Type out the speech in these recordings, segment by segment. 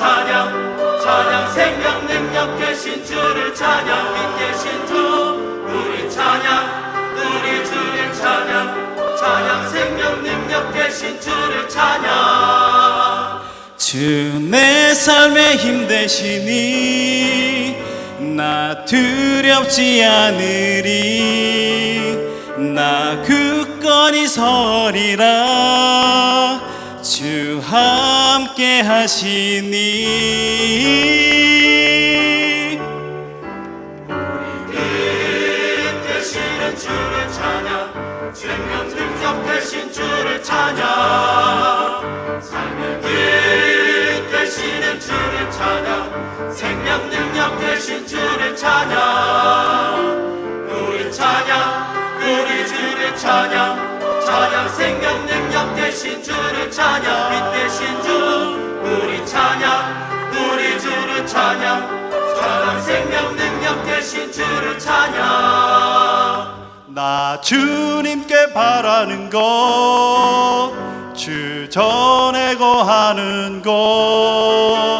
찬양 생명 능력 되신 주를 찬양 주 내 삶의 힘 되시니 나 두렵지 않으리. 나 굳건히 서리라. 주 함께 하시니. 찬양 생명 능력 되신 주를 찬양 삶의 빛 찬양. 생명 능력 되신 주를 찬양. 우리 찬양 우리 주를 찬양. 찬양 생명 능력 되신 주를 찬양. 빛 되신 주 우리 찬양 우리 주를 찬양. 찬양 생명 능력 되신 주를 찬양. 나 주님께 바라는 것, 주 전에 거하는 것,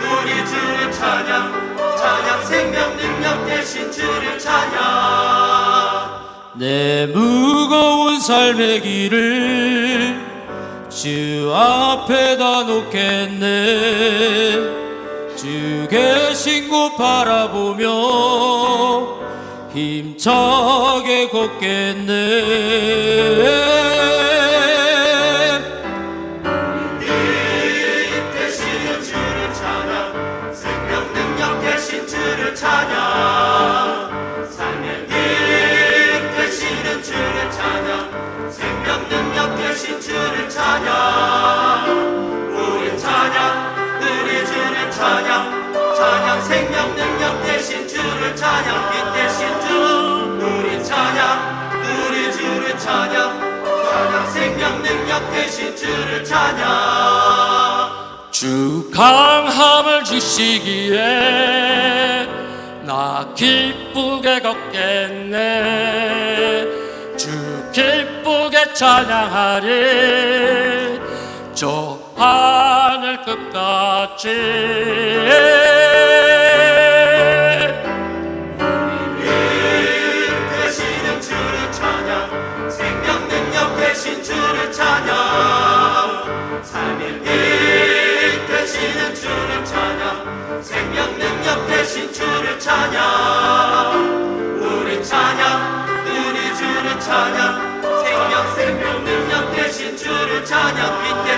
우리 주를 찬양. 찬양 생명 능력 되신 주를 찬양. 내 무거운 삶의 길을 주 앞에다 놓겠네. 주 계신 곳 바라보며 힘차게 걷겠네 생명 능력 되신 주를 찬양 빛 되신 주. 우리 찬양 우리 주를 찬양. 찬양 생명 능력 되신 주를 찬양. 주 강함을 주시기에 나 기쁘게 걷겠네. 주 기쁘게 찬양하리. 저 하늘 끝까지 되신 주를 찬양 빛